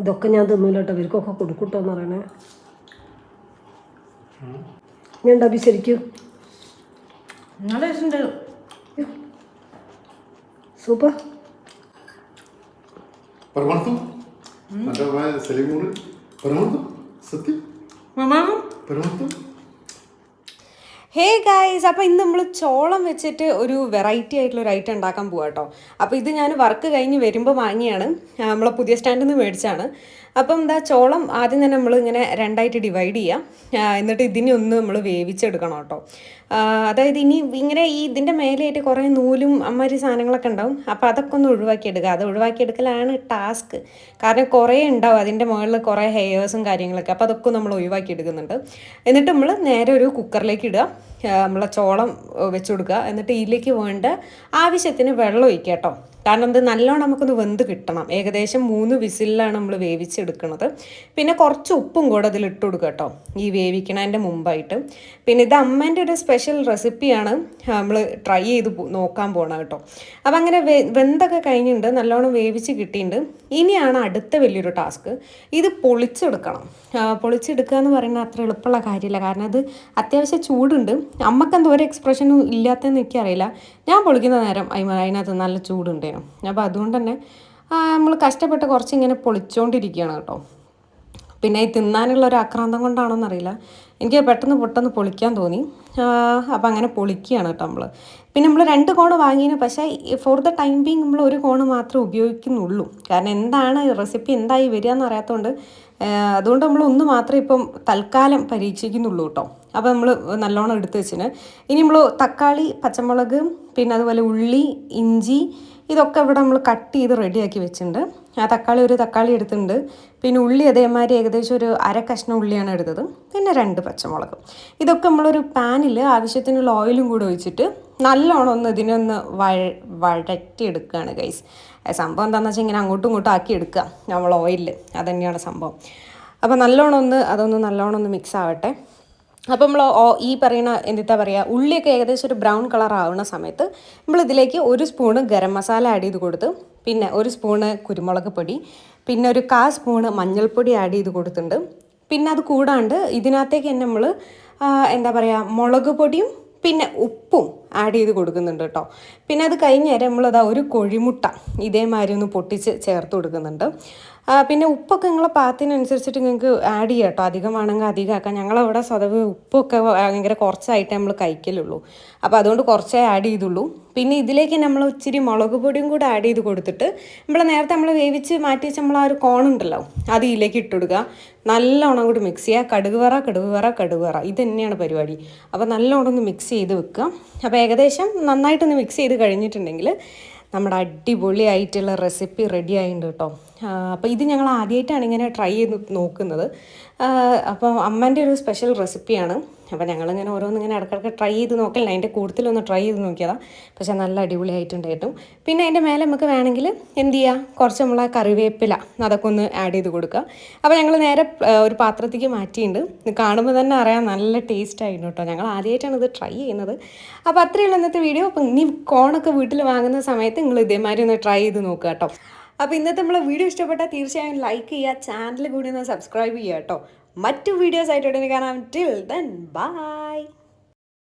ഇതൊക്കെ ഞാൻ തിന്നില്ല ഇവർക്കൊക്കെ കൊടുക്കട്ടോ എന്ന് പറയണേ. ഞാൻ ഉണ്ടാക്കി ശരിക്കും? സൂപ്പർ. പരമാർത്ഥം. സത്യം. പരമാർത്ഥം. ഹേ ഗായ്സ് അപ്പോൾ ഇന്ന് നമ്മൾ ചോളം വെച്ചിട്ട് ഒരു വെറൈറ്റി ആയിട്ടുള്ള ഒരു ഐറ്റം ഉണ്ടാക്കാൻ പോകാം കേട്ടോ അപ്പോൾ ഇത് ഞാൻ വർക്ക് കഴിഞ്ഞ് വരുമ്പോൾ വാങ്ങിയാണ്. നമ്മളെ പുതിയ സ്റ്റാൻഡിൽ നിന്ന് മേടിച്ചാണ്. അപ്പം എന്താ ചോളം ആദ്യം തന്നെ നമ്മൾ ഇങ്ങനെ രണ്ടായിട്ട് ഡിവൈഡ് ചെയ്യാം. എന്നിട്ട് ഇതിനെ ഒന്ന് നമ്മൾ വേവിച്ചെടുക്കണം കേട്ടോ അതായത് ഇനി ഇങ്ങനെ ഈ ഇതിന്റെ മേലെയായിട്ട് കുറേ നൂലും അമ്മാതിരി സാധനങ്ങളൊക്കെ ഉണ്ടാവും. അപ്പോൾ അതൊക്കെ ഒന്ന് ഒഴിവാക്കിയെടുക്കുക. അത് ഒഴിവാക്കിയെടുക്കലാണ് ടാസ്ക് കാരണം കുറേ ഉണ്ടാവും അതിന്റെ മുകളിൽ കുറേ ഹെയേഴ്സും കാര്യങ്ങളൊക്കെ. അപ്പോൾ അതൊക്കെ നമ്മൾ ഒഴിവാക്കിയെടുക്കുന്നുണ്ട്. എന്നിട്ട് നമ്മൾ നേരെ ഒരു കുക്കറിലേക്ക് ഇടുക. നമ്മളെ ചോളം വെച്ച് കൊടുക്കുക. എന്നിട്ട് ഇതിലേക്ക് വേണ്ട ആവശ്യത്തിന് വെള്ളം ഒഴിക്കുക കേട്ടോ. കാരണം ഇത് നല്ലോണം നമുക്കൊന്ന് വെന്ത് കിട്ടണം. ഏകദേശം മൂന്ന് വിസിലാണ് നമ്മൾ വേവിച്ചെടുക്കുന്നത് പിന്നെ കുറച്ച് ഉപ്പും കൂടെ അതിൽ ഇട്ട് കൊടുക്കുക കേട്ടോ. ഈ വേവിക്കണതിന്റെ മുമ്പായിട്ട്. പിന്നെ ഇത് അമ്മേന്റെ ഒരു സ്പെഷ്യൽ റെസിപ്പിയാണ് നമ്മൾ ട്രൈ ചെയ്ത് നോക്കാൻ പോകണം കേട്ടോ. അപ്പം അങ്ങനെ വെന്തൊക്കെ കഴിഞ്ഞിട്ടുണ്ട് നല്ലോണം വേവിച്ച് കിട്ടിയിട്ടുണ്ട് ഇനിയാണ് അടുത്ത വലിയൊരു ടാസ്ക് ഇത് പൊളിച്ചെടുക്കണം. പൊളിച്ചെടുക്കുക എന്ന് പറയുന്നത് അത്ര എളുപ്പമുള്ള കാര്യമില്ല. കാരണം അത് അത്യാവശ്യം ചൂടുണ്ട്. അമ്മക്കെന്തോ ഒരു എക്സ്പ്രഷനും ഇല്ലാത്തതെന്ന് എനിക്കറിയില്ല. ഞാൻ പൊളിക്കുന്ന നേരം അതിനകത്ത് നല്ല ചൂടുണ്ടേനു അപ്പോൾ അതുകൊണ്ട് തന്നെ നമ്മൾ കഷ്ടപ്പെട്ട് കുറച്ച് ഇങ്ങനെ പൊളിച്ചുകൊണ്ടിരിക്കുകയാണ് കേട്ടോ. പിന്നെ ഈ തിന്നാനുള്ള ഒരു ആക്രാന്തം കൊണ്ടാണോന്ന് അറിയില്ല. എനിക്ക് പെട്ടെന്ന് പെട്ടെന്ന് പൊളിക്കാൻ തോന്നി. അപ്പോൾ അങ്ങനെ പൊളിക്കുകയാണ് കേട്ടോ നമ്മൾ പിന്നെ നമ്മൾ രണ്ട് കോണ് വാങ്ങിയതിന് പക്ഷേ ഫോർ ദ ടൈം ബീങ് നമ്മൾ ഒരു കോണ് മാത്രമേ ഉപയോഗിക്കുന്നുള്ളൂ. കാരണം എന്താണ് റെസിപ്പി എന്തായി വരിക എന്ന് അറിയാത്തതുകൊണ്ട് അതുകൊണ്ട് നമ്മൾ ഒന്ന് മാത്രമേ ഇപ്പം തൽക്കാലം പരീക്ഷിക്കുന്നുള്ളൂ കേട്ടോ. അപ്പോൾ നമ്മൾ നല്ലോണം എടുത്ത് വെച്ചിന്. ഇനി നമ്മൾ തക്കാളി പച്ചമുളക് പിന്നെ അതുപോലെ ഉള്ളി ഇഞ്ചി ഇതൊക്കെ ഇവിടെ നമ്മൾ കട്ട് ചെയ്ത് റെഡിയാക്കി വെച്ചിട്ടുണ്ട്. ആ തക്കാളി ഒരു തക്കാളി എടുത്തിട്ടുണ്ട്. പിന്നെ ഉള്ളി അതേമാതിരി ഏകദേശം ഒരു അര കഷ്ണം ഉള്ളിയാണ് എടുത്തത്. പിന്നെ രണ്ട് പച്ചമുളക്. ഇതൊക്കെ നമ്മളൊരു പാനിൽ ആവശ്യത്തിനുള്ള ഓയിലും കൂടെ ഒഴിച്ചിട്ട് നല്ലോണം ഒന്ന് ഇതിനൊന്ന് വഴ വഴറ്റിയെടുക്കുകയാണ് ഗൈസ് സംഭവം എന്താണെന്ന് വെച്ചാൽ ഇങ്ങനെ അങ്ങോട്ടും ഇങ്ങോട്ടും ആക്കി എടുക്കുക നമ്മൾ ഓയിലിൽ അതന്നെയാണ് സംഭവം. അപ്പോൾ നല്ലോണം ഒന്ന് അതൊന്ന് നല്ലോണം ഒന്ന് മിക്സ് ആവട്ടെ. അപ്പോൾ നമ്മൾ ഈ പറയുന്ന എന്താ പറയുക ഉള്ളിയൊക്കെ ഏകദേശം ഒരു ബ്രൗൺ കളർ ആവുന്ന സമയത്ത് നമ്മൾ ഇതിലേക്ക് ഒരു സ്പൂണ് ഗരം മസാല ആഡ് ചെയ്ത് കൊടുത്ത് പിന്നെ ഒരു സ്പൂണ് കുരുമുളക് പൊടി പിന്നെ ഒരു കാ സ്പൂണ് മഞ്ഞൾപ്പൊടി ആഡ് ചെയ്ത് കൊടുത്തിട്ടുണ്ട്. പിന്നെ അത് കൂടാണ്ട് ഇതിനകത്തേക്ക് തന്നെ നമ്മൾ എന്താ പറയുക മുളക് പൊടിയും പിന്നെ ഉപ്പും ആഡ് ചെയ്ത് കൊടുക്കുന്നുണ്ട് കേട്ടോ. പിന്നെ അത് കഴിഞ്ഞ് നേരം നമ്മളതാ ഒരു കോഴിമുട്ട ഇതേമാതിരി ഒന്ന് പൊട്ടിച്ച് ചേർത്ത് കൊടുക്കുന്നുണ്ട്. പിന്നെ ഉപ്പൊക്കെ നിങ്ങളെ പാത്തിനനുസരിച്ചിട്ട് നിങ്ങൾക്ക് ആഡ് ചെയ്യാം കേട്ടോ. അധികം വേണമെങ്കിൽ അധികം ആക്കാം ഞങ്ങളവിടെ സ്വതവ് ഉപ്പൊക്കെ ഭയങ്കര കുറച്ചായിട്ട് നമ്മൾ കഴിക്കലുള്ളൂ. അപ്പോൾ അതുകൊണ്ട് കുറച്ചേ ആഡ് ചെയ്തുള്ളൂ. പിന്നെ ഇതിലേക്ക് നമ്മൾ ഇച്ചിരി മുളക് പൊടിയും കൂടെ ആഡ് ചെയ്ത് കൊടുത്തിട്ട് നമ്മൾ നേരത്തെ നമ്മൾ വേവിച്ച് മാറ്റി വെച്ച് നമ്മൾ ആ ഒരു കോണുണ്ടല്ലോ അത് ഇതിലേക്ക് ഇട്ട് കൊടുക്കുക. നല്ലോണം കൂടി മിക്സ് ചെയ്യുക. കടുക് വറ കടുക് വറ കടുക് വറ. ഇത് തന്നെയാണ് പരിപാടി. അപ്പോൾ നല്ലോണം ഒന്ന് മിക്സ് ചെയ്ത് വെക്കുക. അപ്പോൾ ഏകദേശം നന്നായിട്ടൊന്ന് മിക്സ് ചെയ്ത് കഴിഞ്ഞിട്ടുണ്ടെങ്കിൽ നമ്മുടെ അടിപൊളിയായിട്ടുള്ള റെസിപ്പി റെഡി ആയിട്ടുണ്ട് കേട്ടോ അപ്പോൾ ഇത് ഞങ്ങൾ ആദ്യമായിട്ടാണ് ഇങ്ങനെ ട്രൈ ചെയ്ത് നോക്കുന്നത്. അപ്പോൾ അമ്മേന്റെ ഒരു സ്പെഷ്യൽ റെസിപ്പിയാണ് അപ്പോൾ ഞങ്ങളിങ്ങനെ ഓരോന്നിങ്ങനെ ഇടയ്ക്കിടയ്ക്ക് ട്രൈ ചെയ്ത് നോക്കില്ല അതിന്റെ കൂടുതലൊന്ന് ട്രൈ ചെയ്ത് നോക്കിയതാണ് പക്ഷേ നല്ല അടിപൊളിയായിട്ടുണ്ട് കേട്ടോ പിന്നെ അതിന്റെ മേലെ നമുക്ക് വേണമെങ്കിൽ എന്ത് ചെയ്യുക കുറച്ച് നമ്മളെ കറിവേപ്പില അതൊക്കെ ഒന്ന് ആഡ് ചെയ്ത് കൊടുക്കുക. അപ്പോൾ ഞങ്ങൾ നേരെ ഒരു പാത്രത്തേക്ക് മാറ്റിയിട്ടുണ്ട്. കാണുമ്പോൾ തന്നെ അറിയാം നല്ല ടേസ്റ്റ് ആയിരുന്നു കേട്ടോ. ഞങ്ങൾ ആദ്യമായിട്ടാണ് ഇത് ട്രൈ ചെയ്യുന്നത്. അപ്പോൾ അത്രയുള്ള ഇന്നത്തെ വീഡിയോ അപ്പം ഇനി കോണൊക്കെ വീട്ടിൽ വാങ്ങുന്ന സമയത്ത് നിങ്ങൾ ഇതേമാതിരി ഒന്ന് ട്രൈ ചെയ്ത് നോക്കുക കേട്ടോ. അപ്പോൾ ഇന്നത്തെ നമ്മളെ വീഡിയോ ഇഷ്ടപ്പെട്ടാൽ തീർച്ചയായും ലൈക്ക് ചെയ്യുക. ചാനൽ കൂടി ഒന്ന് സബ്സ്ക്രൈബ് ചെയ്യുക കേട്ടോ. മറ്റു വീഡിയോസ് ആയിട്ട് കാണാം. Till then bye